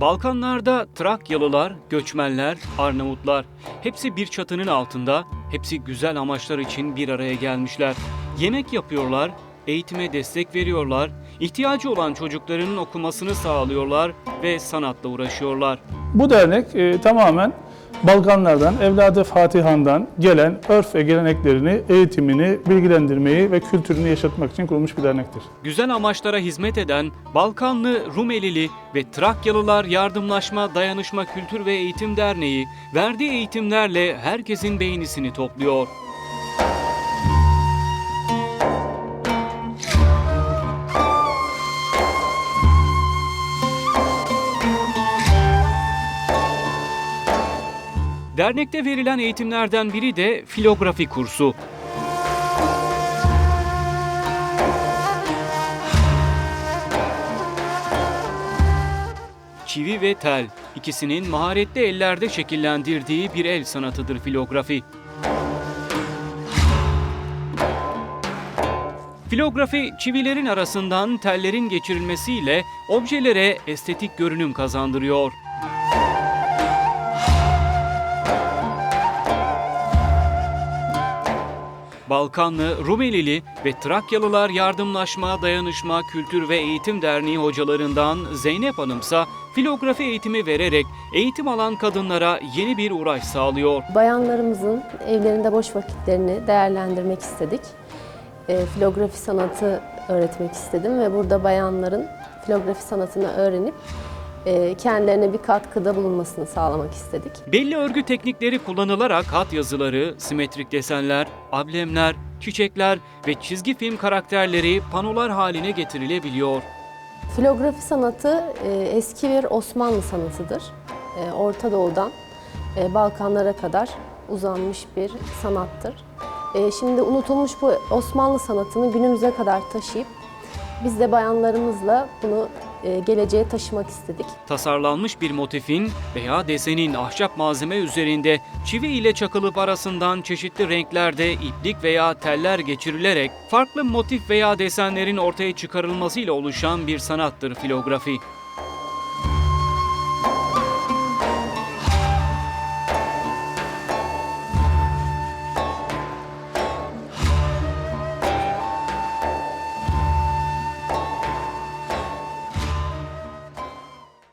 Balkanlarda Trakyalılar, göçmenler, Arnavutlar hepsi bir çatının altında, hepsi güzel amaçlar için bir araya gelmişler. Yemek yapıyorlar, eğitime destek veriyorlar, ihtiyacı olan çocukların okumasını sağlıyorlar ve sanatla uğraşıyorlar. Bu dernek e, tamamen Balkanlardan, evladı Fatihan'dan gelen örf ve geleneklerini, eğitimini, bilgilendirmeyi ve kültürünü yaşatmak için kurulmuş bir dernektir. Güzel amaçlara hizmet eden Balkanlı, Rumelili ve Trakyalılar Yardımlaşma, Dayanışma Kültür ve Eğitim Derneği verdiği eğitimlerle herkesin beğenisini topluyor. Dernekte verilen eğitimlerden biri de filografi kursu. Çivi ve tel, ikisinin maharetli ellerde şekillendirdiği bir el sanatıdır filografi. Filografi, çivilerin arasından tellerin geçirilmesiyle objelere estetik görünüm kazandırıyor. Balkanlı, Rumelili ve Trakyalılar Yardımlaşma, Dayanışma, Kültür ve Eğitim Derneği hocalarından Zeynep Hanımsa filografi eğitimi vererek eğitim alan kadınlara yeni bir uğraş sağlıyor. Bayanlarımızın evlerinde boş vakitlerini değerlendirmek istedik. E, filografi sanatı öğretmek istedim ve burada bayanların filografi sanatını öğrenip kendilerine bir katkıda bulunmasını sağlamak istedik. Belli örgü teknikleri kullanılarak hat yazıları, simetrik desenler, amblemler, çiçekler ve çizgi film karakterleri panolar haline getirilebiliyor. Filografi sanatı e, eski bir Osmanlı sanatıdır. E, Orta Doğu'dan e, Balkanlara kadar uzanmış bir sanattır. E, Şimdi unutulmuş bu Osmanlı sanatını günümüze kadar taşıyıp biz de bayanlarımızla bunu e, geleceğe taşımak istedik. Tasarlanmış bir motifin veya desenin ahşap malzeme üzerinde çivi ile çakılıp arasından çeşitli renklerde iplik veya teller geçirilerek farklı motif veya desenlerin ortaya çıkarılmasıyla oluşan bir sanattır filografi.